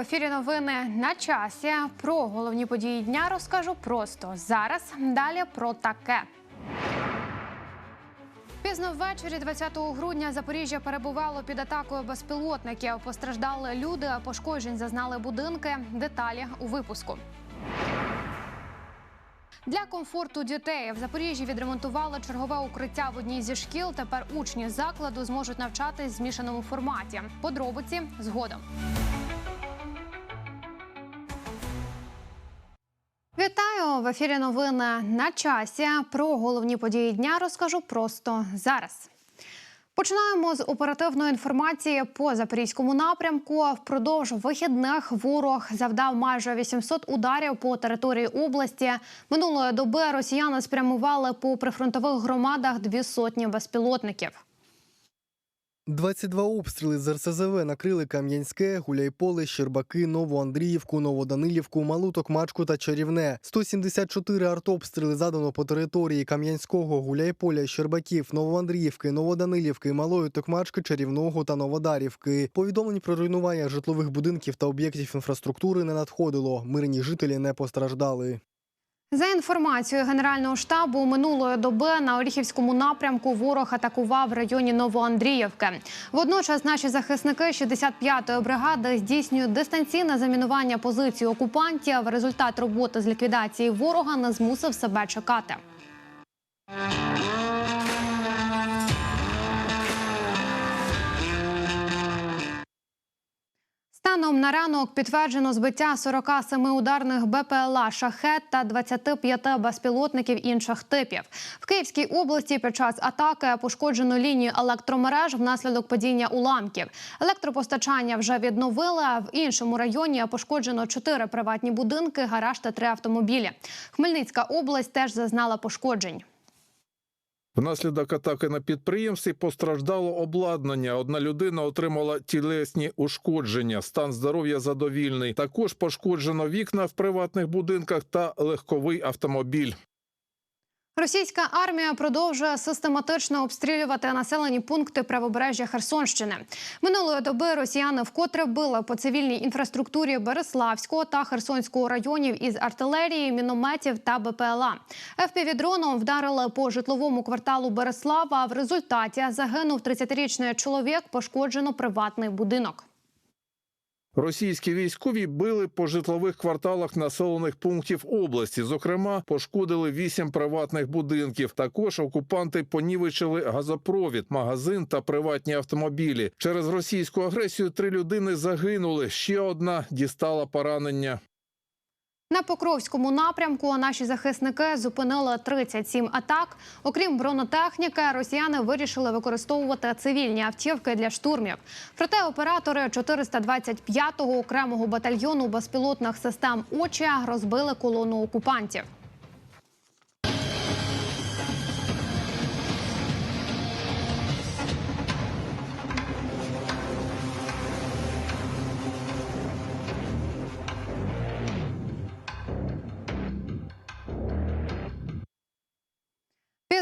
ефірі новини на часі. Про головні події дня розкажу просто зараз. Далі про таке. Пізно ввечері 20 грудня Запоріжжя перебувало під атакою безпілотників. Постраждали люди, а пошкоджень зазнали будинки. Деталі у випуску. Для комфорту дітей в Запоріжжі відремонтували чергове укриття в одній зі шкіл. Тепер учні закладу зможуть навчатись в змішаному форматі. Подробиці згодом. В ефірі. Новини на часі. Про головні події дня розкажу просто зараз. Починаємо з оперативної інформації по запорізькому напрямку. Впродовж вихідних ворог завдав майже 800 ударів по території області. Минулої доби росіяни спрямували по прифронтових громадах дві сотні безпілотників. 22 обстріли з РСЗВ накрили Кам'янське, Гуляйполе, Щербаки, Новоандріївку, Новоданилівку, Малу Токмачку та Чарівне. 174 артобстріли задано по території Кам'янського, Гуляйполя, Щербаків, Новоандріївки, Новоданилівки, Малої Токмачки, Чарівного та Новодарівки. Повідомлень про руйнування житлових будинків та об'єктів інфраструктури не надходило. Мирні жителі не постраждали. За інформацією Генерального штабу, минулої доби на Оріхівському напрямку ворог атакував в районі Новоандріївки. Водночас наші захисники 65-ї бригади здійснюють дистанційне замінування позицій окупантів. Результат роботи з ліквідації ворога не змусив себе чекати. Станом на ранок підтверджено збиття 47 ударних БПЛА «Шахет» та 25 безпілотників інших типів. В Київській області під час атаки пошкоджено лінію електромереж внаслідок падіння уламків. Електропостачання вже відновили. а В іншому районі пошкоджено 4 приватні будинки, гараж та 3 автомобілі. Хмельницька область теж зазнала пошкоджень. Внаслідок атаки на підприємстві постраждало обладнання. Одна людина отримала тілесні ушкодження. Стан здоров'я задовільний. Також пошкоджено вікна в приватних будинках та легковий автомобіль. Російська армія продовжує систематично обстрілювати населені пункти правобережжя Херсонщини. Минулої доби росіяни вкотре били по цивільній інфраструктурі Береславського та Херсонського районів із артилерії, мінометів та БПЛА. ФПВ-дроном вдарили по житловому кварталу Береслава. В результаті загинув 30-річний чоловік. Пошкоджено приватний будинок. Російські військові били по житлових кварталах населених пунктів області. Зокрема, пошкодили вісім приватних будинків. Також окупанти понівечили газопровід, магазин та приватні автомобілі. Через російську агресію три людини загинули. Ще одна дістала поранення. На Покровському напрямку наші захисники зупинили 37 атак. Окрім бронетехніки, росіяни вирішили використовувати цивільні автівки для штурмів. Проте оператори 425-го окремого батальйону безпілотних систем «Очі» розбили колону окупантів.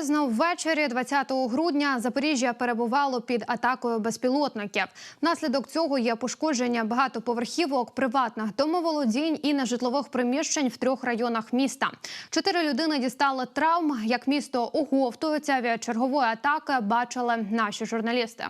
Пізно ввечері 20 грудня Запоріжжя перебувало під атакою безпілотників. Внаслідок цього є пошкодження багатоповерхівок, приватних домоволодінь і нежитлових приміщень в трьох районах міста. Чотири людини дістали травм. Як місто оговтується від чергової атаки, бачили наші журналісти.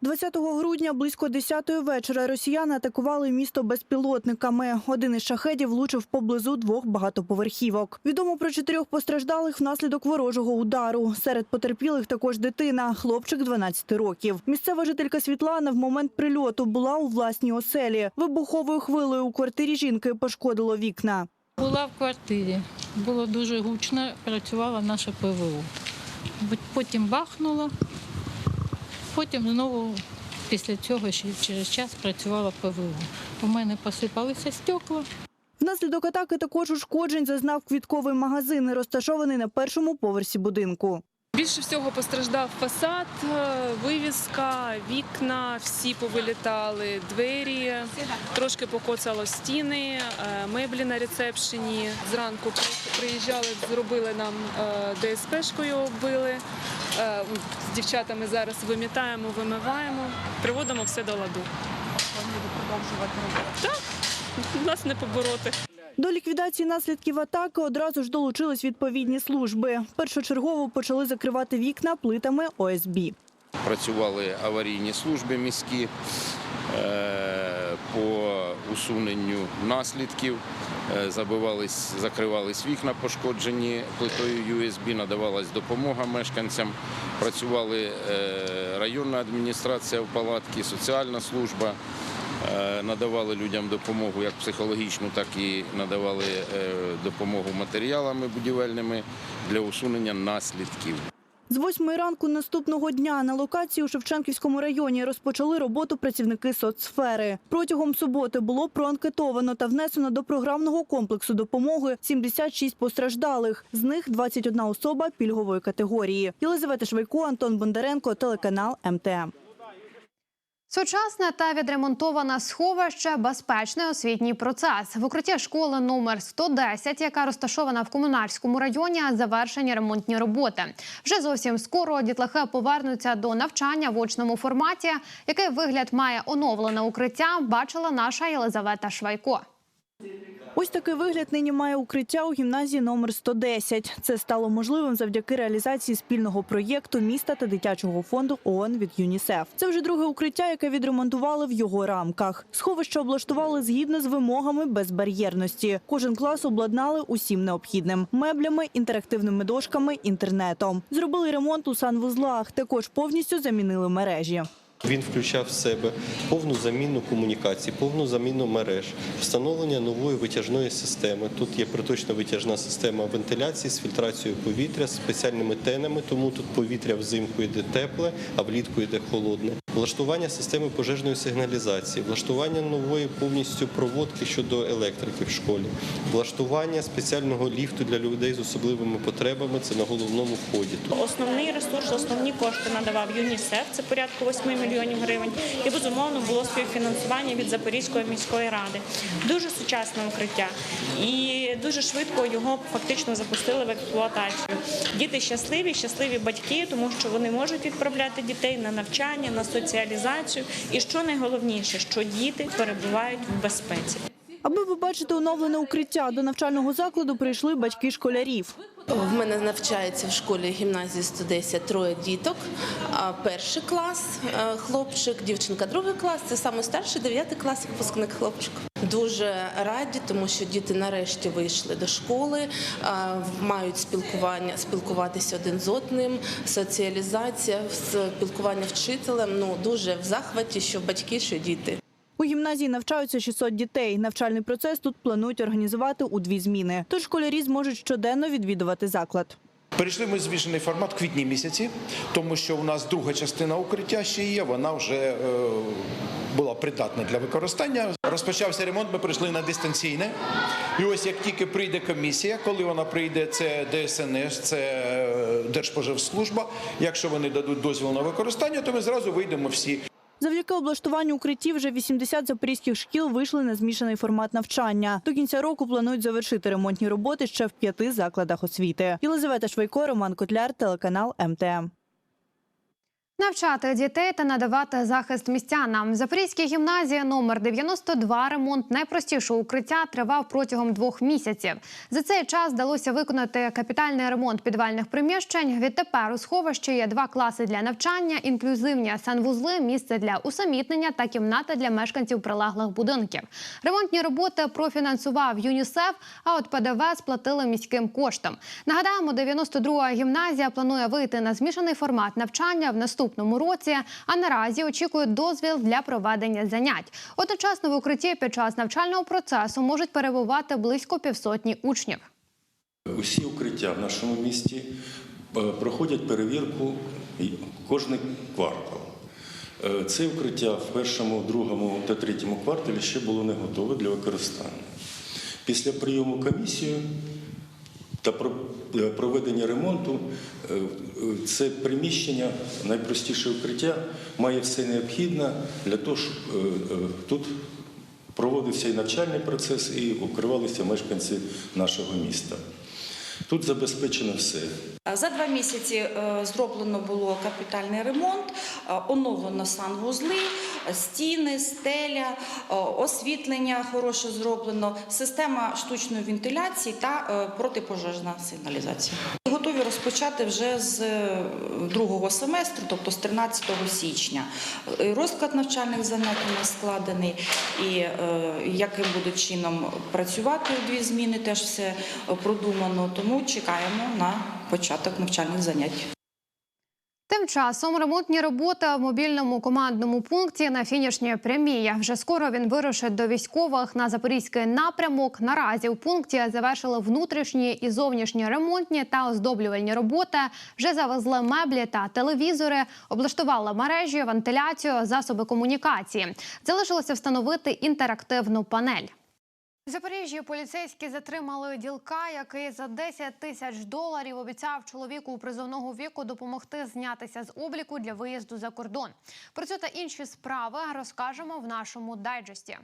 20 грудня близько 10-ї вечора росіяни атакували місто безпілотниками. Один із шахедів влучив поблизу двох багатоповерхівок. Відомо про чотирьох постраждалих внаслідок ворожого удару. Серед потерпілих також дитина, хлопчик 12 років. Місцева жителька Світлана в момент прильоту була у власній оселі. Вибуховою хвилею у квартирі жінки пошкодило вікна. Була в квартирі, було дуже гучно, працювала наша ПВО. Потім бахнуло, потім знову після цього ще через час працювала ПВО. У мене посипалися стекла. Внаслідок атаки також ушкоджень зазнав квітковий магазин, розташований на першому поверсі будинку. Більше всього постраждав фасад, е, вивіска, вікна, всі повилітали, двері, трошки покоцало стіни, е, меблі на рецепшені. Зранку приїжджали, зробили нам е, ДСПшкою, оббили. З дівчатами зараз вимітаємо, вимиваємо, приводимо все до ладу. продовжувати роботу? Нас не побороти. До ліквідації наслідків атаки одразу ж долучились відповідні служби. Першочергово почали закривати вікна плитами ОСБ. Працювали аварійні служби міські е, по усуненню наслідків. Е, Забивались, закривались вікна пошкоджені плитою USB, надавалась допомога мешканцям. Працювали е, районна адміністрація в палатці, соціальна служба. Е, Надавали людям допомогу як психологічну, так і надавали е, допомогу матеріалами будівельними для усунення наслідків. З восьмої ранку наступного дня на локації у Шевченківському районі розпочали роботу працівники соцсфери. Протягом суботи було проанкетовано та внесено до програмного комплексу допомоги 76 постраждалих. З них 21 особа пільгової категорії. Єлизавета Швайко, Антон Бондаренко, телеканал МТМ. Сучасне та відремонтоване сховище безпечний освітній процес. В укритті школи номер 110, яка розташована в комунарському районі, завершені ремонтні роботи. Вже зовсім скоро дітлахи повернуться до навчання в очному форматі. Який вигляд має оновлене укриття, бачила наша Єлизавета Швайко. Ось такий вигляд нині має укриття у гімназії номер 110. Це стало можливим завдяки реалізації спільного проєкту міста та дитячого фонду ООН від ЮНІСЕФ. Це вже друге укриття, яке відремонтували в його рамках. Сховище облаштували згідно з вимогами безбар'єрності. Кожен клас обладнали усім необхідним меблями, інтерактивними дошками, інтернетом. Зробили ремонт у санвузлах. Також повністю замінили мережі. Він включав в себе повну заміну комунікацій, повну заміну мереж, встановлення нової витяжної системи. Тут є приточна витяжна система вентиляції з фільтрацією повітря, з спеціальними тенами, тому тут повітря взимку йде тепле, а влітку йде холодне. Влаштування системи пожежної сигналізації, влаштування нової повністю проводки щодо електрики в школі, влаштування спеціального ліфту для людей з особливими потребами. Це на головному вході. Основний ресурс, основні кошти надавав ЮНІСЕФ, це порядку 8 мільйонів гривень. І безумовно було співфінансування від Запорізької міської ради. Дуже сучасне укриття, і дуже швидко його фактично запустили в експлуатацію. Діти щасливі, щасливі батьки, тому що вони можуть відправляти дітей на навчання, на соціалізацію. І що найголовніше, що діти перебувають в безпеці. Аби побачити оновлене укриття, до навчального закладу прийшли батьки школярів. В мене навчається в школі гімназії 110 троє діток. Перший клас е, хлопчик, дівчинка другий клас. Це саме старший дев'ятий клас, випускник хлопчик. Дуже раді, тому що діти нарешті вийшли до школи, е, мають спілкування, спілкуватися один з одним, соціалізація, спілкування вчителем. Ну дуже в захваті, що батьки, що діти. У гімназії навчаються 600 дітей. Навчальний процес тут планують організувати у дві зміни. Тож школярі зможуть щоденно відвідувати заклад. Перейшли ми в збільшений формат квітні місяці, тому що у нас друга частина укриття ще є. Вона вже е, була придатна для використання. Розпочався ремонт. Ми прийшли на дистанційне. І ось як тільки прийде комісія, коли вона прийде, це ДСНС, це е, Держпоживслужба. Якщо вони дадуть дозвіл на використання, то ми зразу вийдемо всі. Завдяки облаштуванню укриттів вже 80 запорізьких шкіл вийшли на змішаний формат навчання. До кінця року планують завершити ремонтні роботи ще в п'яти закладах освіти. Єлизавета Швайко, Роман Котляр, телеканал МТМ. Навчати дітей та надавати захист містянам. В Запорізькій гімназії номер 92 ремонт найпростішого укриття тривав протягом двох місяців. За цей час вдалося виконати капітальний ремонт підвальних приміщень. Відтепер у сховищі є два класи для навчання, інклюзивні санвузли, місце для усамітнення та кімната для мешканців прилеглих будинків. Ремонтні роботи профінансував ЮНІСЕФ, а от ПДВ сплатили міським коштом. Нагадаємо, 92-га гімназія планує вийти на змішаний формат навчання в наступному році, а наразі очікують дозвіл для проведення занять. Одночасно в укритті під час навчального процесу можуть перебувати близько півсотні учнів. Усі укриття в нашому місті е, проходять перевірку кожний квартал. Е, Це укриття в першому, другому та третьому кварталі ще було не готове для використання. Після прийому комісії та е, проведення ремонту е, це приміщення, найпростіше укриття, має все необхідне для того, щоб е, тут проводився і навчальний процес, і укривалися мешканці нашого міста. Тут забезпечено все. За два місяці зроблено було капітальний ремонт, оновлено санвузли, стіни, стеля, освітлення хороше зроблено, система штучної вентиляції та е, протипожежна сигналізація. Готові розпочати вже з е, другого семестру, тобто з 13 січня. Е, Розклад навчальних занять у нас складений, і е, яким будуть чином працювати у дві зміни, теж все е, продумано. Тому чекаємо на початок навчальних занять. Тим часом ремонтні роботи в мобільному командному пункті на фінішній прямій. Вже скоро він вирушить до військових на запорізький напрямок. Наразі у пункті завершили внутрішні і зовнішні ремонтні та оздоблювальні роботи. Вже завезли меблі та телевізори, облаштували мережі, вентиляцію, засоби комунікації. Залишилося встановити інтерактивну панель. В Запоріжжі поліцейські затримали ділка, який за 10 тисяч доларів обіцяв чоловіку призовного віку допомогти знятися з обліку для виїзду за кордон. Про це та інші справи розкажемо в нашому дайджесті.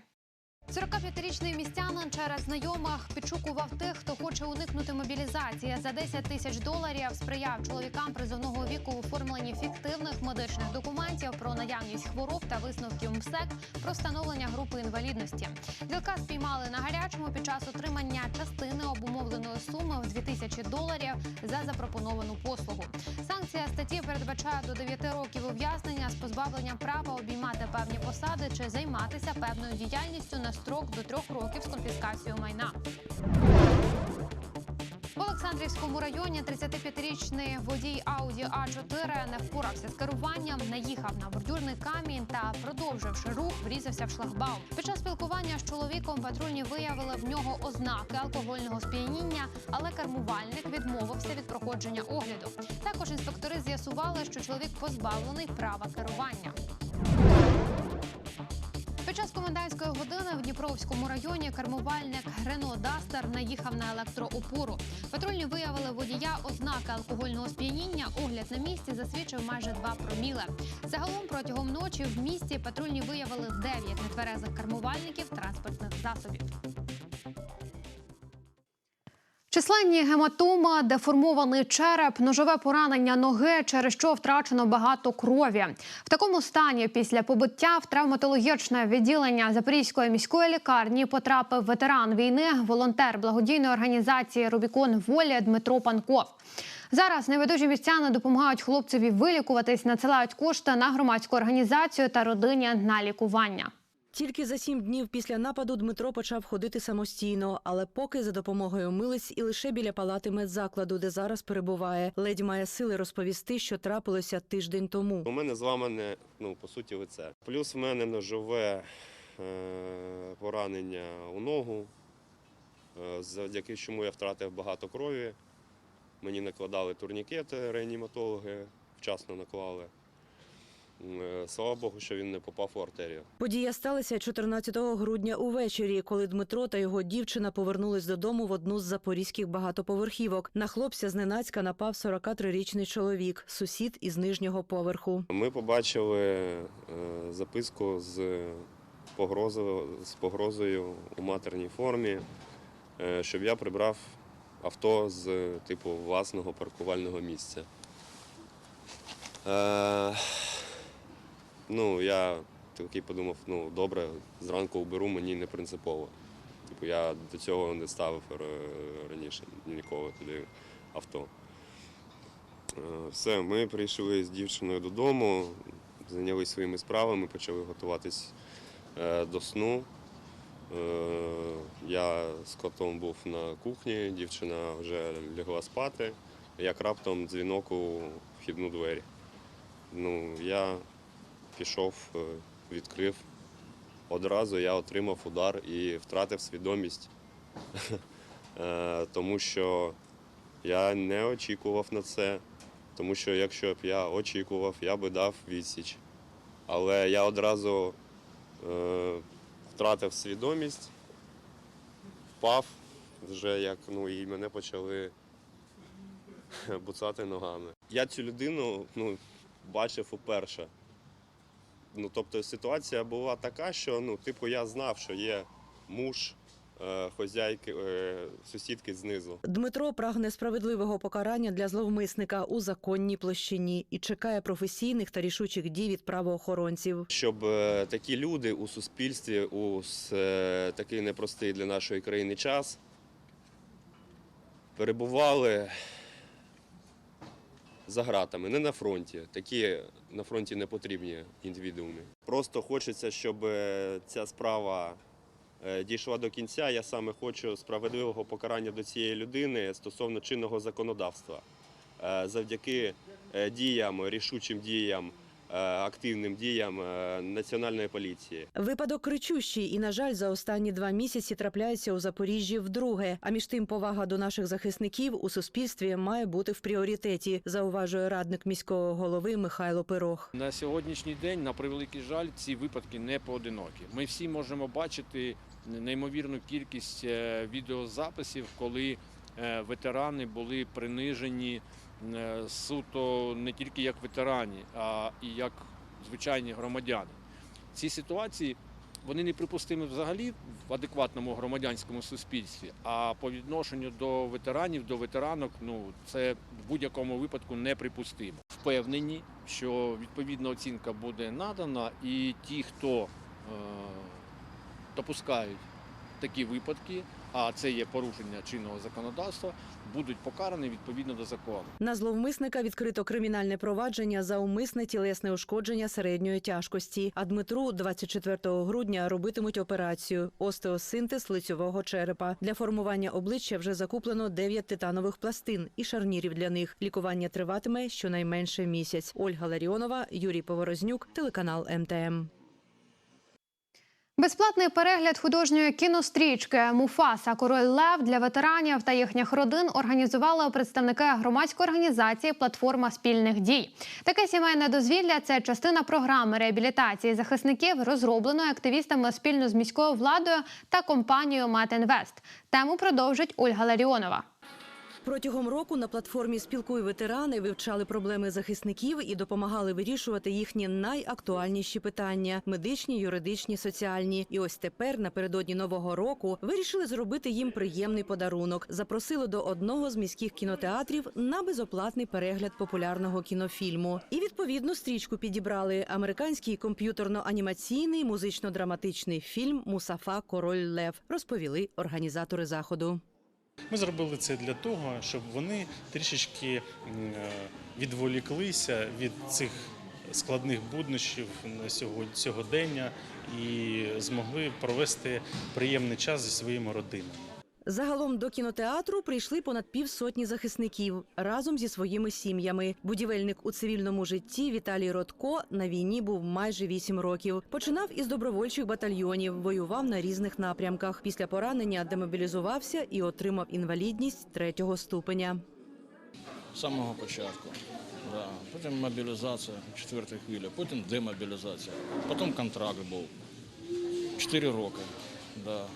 45-річний містянин через знайомих підшукував тих, хто хоче уникнути мобілізації. За 10 тисяч доларів сприяв чоловікам призовного віку в оформленні фіктивних медичних документів про наявність хвороб та висновків МСЕК про встановлення групи інвалідності. Ділка спіймали на гарячому під час отримання частини обумовленої суми в 2 тисячі доларів за запропоновану послугу. Санкція статті передбачає до 9 років ув'язнення з позбавленням права обіймати певні посади чи займатися певною діяльністю на строк до 3 років з конфіскацією майна. В Олександрівському районі 35-річний водій Audi А4 не впорався з керуванням, наїхав на бордюрний камінь та, продовживши рух, врізався в шлагбаум. Під час спілкування з чоловіком патрульні виявили в нього ознаки алкогольного сп'яніння, але кермувальник відмовився від проходження огляду. Також інспектори з'ясували, що чоловік позбавлений права керування. Час комендантської години в Дніпровському районі кермувальник Рено Дастер наїхав на електроопору. Патрульні виявили водія ознаки алкогольного сп'яніння. Огляд на місці засвідчив майже 2 проміли. Загалом протягом ночі в місті патрульні виявили 9 нетверезих кермувальників транспортних засобів. Численні гематоми, деформований череп, ножове поранення ноги, через що втрачено багато крові. В такому стані після побиття в травматологічне відділення Запорізької міської лікарні потрапив ветеран війни, волонтер благодійної організації Рубікон Волі Дмитро Панков. Зараз невідужі містяни допомагають хлопцеві вилікуватись, надсилають кошти на громадську організацію та родині на лікування. Тільки за сім днів після нападу Дмитро почав ходити самостійно, але поки за допомогою милиць і лише біля палати медзакладу, де зараз перебуває, ледь має сили розповісти, що трапилося тиждень тому. У мене зламане, ну по суті, лице. Плюс в мене ножове е, поранення у ногу, е, завдяки чому я втратив багато крові. Мені накладали турнікети, реаніматологи, вчасно наклали. Е, Слава Богу, що він не попав у артерію. Подія сталася 14 грудня увечері, коли Дмитро та його дівчина повернулись додому в одну з запорізьких багатоповерхівок. На хлопця зненацька напав 43-річний чоловік, сусід із нижнього поверху. Ми побачили е, записку з погрозою, з погрозою у матерній формі, е, щоб я прибрав авто з типу власного паркувального місця. Е, ну, я такий подумав, ну добре, зранку уберу, мені не принципово. Типу, я до цього не ставив раніше ніколи туди авто. Е, Все, ми прийшли з дівчиною додому, зайнялися своїми справами, почали готуватись е, до сну. Е, Я з котом був на кухні, дівчина вже лягла спати, як раптом дзвінок у вхідну двері. Ну, я пішов, е, відкрив. Одразу я отримав удар і втратив свідомість, Е, тому що я не очікував на це. Тому що якщо б я очікував, я би дав відсіч. Але я одразу е, втратив свідомість, впав вже як ну, і мене почали буцати ногами. Я цю людину ну, бачив уперше. Ну, тобто ситуація була така, що ну, типу, я знав, що є муж е, хозяйки, е, сусідки знизу. Дмитро прагне справедливого покарання для зловмисника у законній площині і чекає професійних та рішучих дій від правоохоронців. Щоб е, такі люди у суспільстві у такий непростий для нашої країни час перебували за гратами, не на фронті. Такі на фронті не потрібні індивідууми. Просто хочеться, щоб е, ця справа е, дійшла до кінця. Я саме хочу справедливого покарання до цієї людини стосовно чинного законодавства. Е, Завдяки діям, рішучим діям, активним діям е, національної поліції. Випадок кричущий і, на жаль, за останні два місяці трапляється у Запоріжжі вдруге. А між тим, повага до наших захисників у суспільстві має бути в пріоритеті, зауважує радник міського голови Михайло Пирог. На сьогоднішній день, на превеликий жаль, ці випадки не поодинокі. Ми всі можемо бачити неймовірну кількість е, відеозаписів, коли е, ветерани були принижені е, суто не тільки як ветерані, а і як звичайні громадяни. Ці ситуації вони неприпустимі взагалі в адекватному громадянському суспільстві. А по відношенню до ветеранів, до ветеранок, ну це в будь-якому випадку неприпустимо. Впевнені, що відповідна оцінка буде надана, і ті, хто е, допускають такі випадки, а це є порушення чинного законодавства, будуть покарані відповідно до закону. На зловмисника відкрито кримінальне провадження за умисне тілесне ушкодження середньої тяжкості. А Дмитру 24 грудня робитимуть операцію остеосинтез лицьового черепа. Для формування обличчя вже закуплено 9 титанових пластин і шарнірів для них. Лікування триватиме щонайменше місяць. Ольга Ларіонова, Юрій Поворознюк, телеканал МТМ. Безплатний перегляд художньої кінострічки Муфаса Король Лев для ветеранів та їхніх родин організували представники громадської організації Платформа спільних дій. Таке сімейне дозвілля це частина програми реабілітації захисників, розробленої активістами спільно з міською владою та компанією Метінвест. Тему продовжить Ольга Ларіонова. Протягом року на платформі Спілкуй ветерани вивчали проблеми захисників і допомагали вирішувати їхні найактуальніші питання медичні, юридичні, соціальні. І ось тепер, напередодні нового року, вирішили зробити їм приємний подарунок. Запросили до одного з міських кінотеатрів на безоплатний перегляд популярного кінофільму. І відповідну стрічку підібрали американський комп'ютерно-анімаційний музично-драматичний фільм Мусафа Король Лев. Розповіли організатори заходу. Ми зробили це для того, щоб вони трішечки е, відволіклися від цих складних буднощів на сього- сьогодення і змогли провести приємний час зі своїми родинами. Загалом до кінотеатру прийшли понад півсотні захисників разом зі своїми сім'ями. Будівельник у цивільному житті Віталій Ротко на війні був майже вісім років. Починав із добровольчих батальйонів, воював на різних напрямках. Після поранення демобілізувався і отримав інвалідність третього ступеня. З самого початку. Да. Потім мобілізація, четверта хвиля, потім демобілізація, потім контракт був. Чотири роки. Да.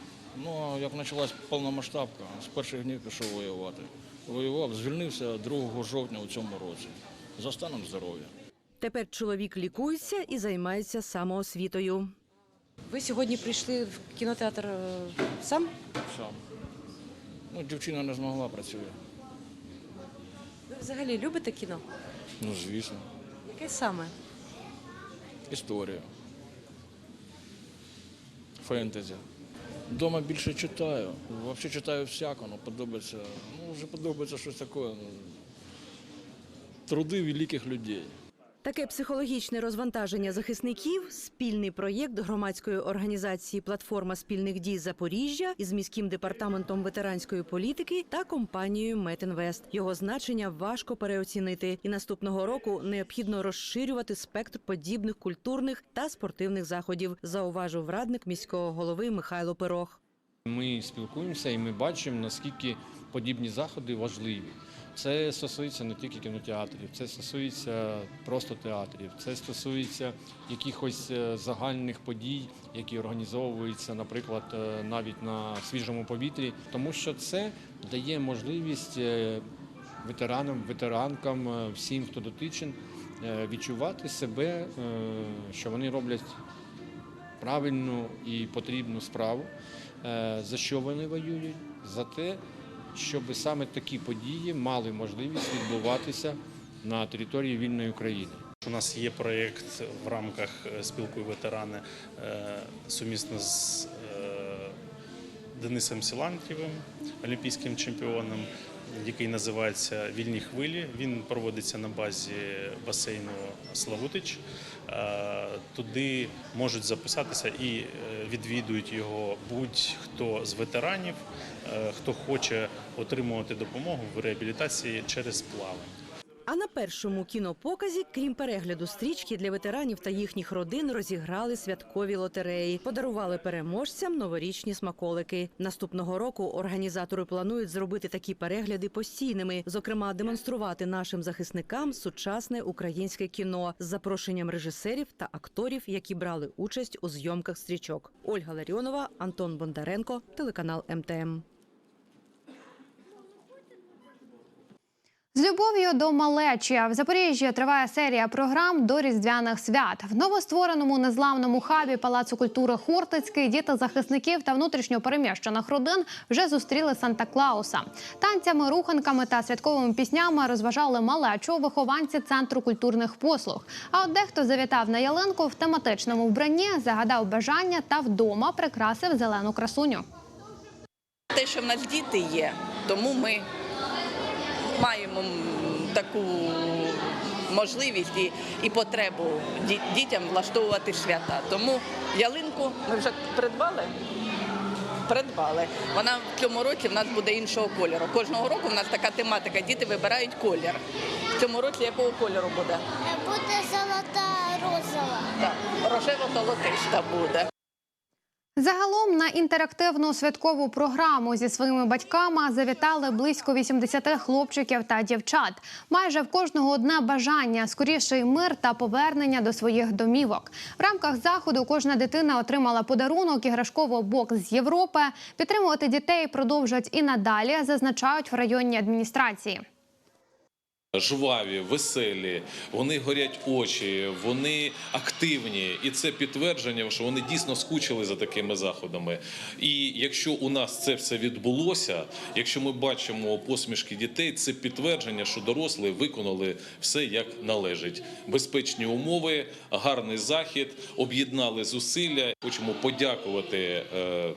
Ну, як почалась повномасштабка, з перших днів пішов воювати. Воював, звільнився 2 жовтня у цьому році. За станом здоров'я. Тепер чоловік лікується і займається самоосвітою. Ви сьогодні прийшли в кінотеатр е, сам? Сам. Ну, дівчина не змогла працює. Ви взагалі любите кіно? Ну, звісно. Яке саме? Історія. Фентезі. Дома більше читаю. Взагалі читаю всяко, ну подобається. Ну, вже подобається щось таке. Ну, труди великих людей. Таке психологічне розвантаження захисників спільний проєкт громадської організації Платформа спільних дій Запоріжжя із міським департаментом ветеранської політики та компанією Метінвест. Його значення важко переоцінити, і наступного року необхідно розширювати спектр подібних культурних та спортивних заходів, зауважив радник міського голови Михайло Пирог. Ми спілкуємося і ми бачимо, наскільки подібні заходи важливі. Це стосується не тільки кінотеатрів, це стосується просто театрів, це стосується якихось е, загальних подій, які організовуються, наприклад, е, навіть на свіжому повітрі, тому що це дає можливість е, ветеранам, ветеранкам, всім, хто дотичен, відчувати себе, що вони роблять правильну і потрібну справу. За що вони воюють? За те, щоб саме такі події мали можливість відбуватися на території вільної України. У нас є проєкт в рамках е, спілкою ветерани е, сумісно з е, Денисом Сілантьєвим, олімпійським чемпіоном, який називається Вільні хвилі. Він проводиться на базі басейну Славутич. Е, Туди можуть записатися і е, відвідують його будь-хто з ветеранів, е, хто хоче отримувати допомогу в реабілітації через плавання. А на першому кінопоказі, крім перегляду стрічки для ветеранів та їхніх родин, розіграли святкові лотереї, подарували переможцям новорічні смаколики. Наступного року організатори планують зробити такі перегляди постійними, зокрема, демонструвати нашим захисникам сучасне українське кіно з запрошенням режисерів та акторів, які брали участь у зйомках стрічок. Ольга Ларіонова, Антон Бондаренко, телеканал МТМ. З любов'ю до малечі в Запоріжжі триває серія програм до різдвяних свят. В новоствореному незламному хабі Палацу культури Хортицький діти захисників та внутрішньо переміщених родин вже зустріли Санта Клауса. Танцями, руханками та святковими піснями розважали малечу вихованці центру культурних послуг. А от дехто завітав на ялинку в тематичному вбранні, загадав бажання та вдома прикрасив зелену красуню. Те, що в нас діти є, тому ми таку можливість і, і потребу дітям влаштовувати свята. Тому ялинку ми вже придбали. Придбали. Вона в цьому році в нас буде іншого кольору. Кожного року в нас така тематика. Діти вибирають колір. В цьому році якого кольору буде? Буде золота розова. Так, рожево-золотиста буде. Загалом на інтерактивну святкову програму зі своїми батьками завітали близько 80 хлопчиків та дівчат. Майже в кожного одне бажання скоріший мир та повернення до своїх домівок. В рамках заходу кожна дитина отримала подарунок іграшковий бокс з Європи. Підтримувати дітей продовжать і надалі, зазначають в районній адміністрації. Жваві, веселі, вони горять очі, вони активні, і це підтвердження, що вони дійсно скучили за такими заходами. І якщо у нас це все відбулося, якщо ми бачимо посмішки дітей, це підтвердження, що дорослі виконали все як належить. Безпечні умови, гарний захід, об'єднали зусилля. Хочемо подякувати е,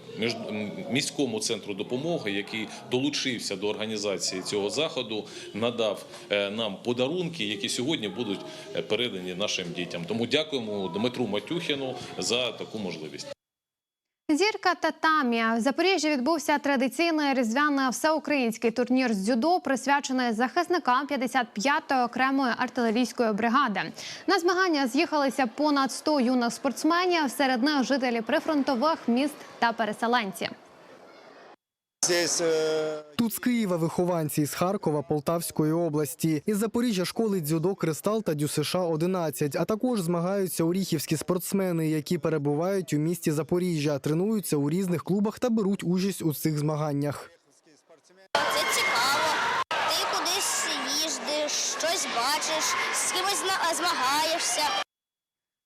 міському центру допомоги, який долучився до організації цього заходу, надав е, нам подарунки, які сьогодні будуть е, передані нашим дітям. Тому дякуємо Дмитру Матюхіну за таку можливість. Зірка татамі в Запоріжжі відбувся традиційний різдвяний всеукраїнський турнір з дзюдо, присвячений захисникам 55-ї окремої артилерійської бригади. На змагання з'їхалися понад 100 юних спортсменів, серед них жителі прифронтових міст та переселенці. Тут з Києва вихованці із Харкова, Полтавської області, із Запоріжжя школи дзюдо Кристал та ДЮСШ 11 А також змагаються оріхівські спортсмени, які перебувають у місті Запоріжжя, тренуються у різних клубах та беруть участь у цих змаганнях. Це цікаво. Ти кудись їздиш, щось бачиш, з кимось змагаєшся.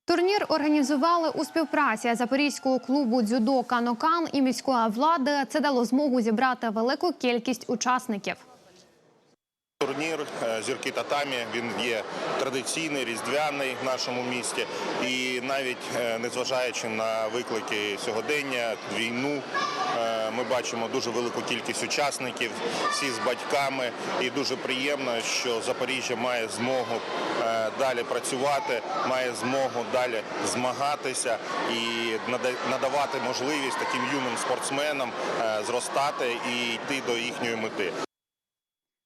Турнір організували у співпраці Запорізького клубу дзюдо Канокан і міської влади. Це дало змогу зібрати велику кількість учасників. Турнір е, зірки татамі він є традиційний, різдвяний в нашому місті. І навіть е, незважаючи на виклики сьогодення, війну, е, ми бачимо дуже велику кількість учасників, всі з батьками. І дуже приємно, що Запоріжжя має змогу далі працювати, має змогу далі змагатися і надавати можливість таким юним спортсменам зростати і йти до їхньої мети.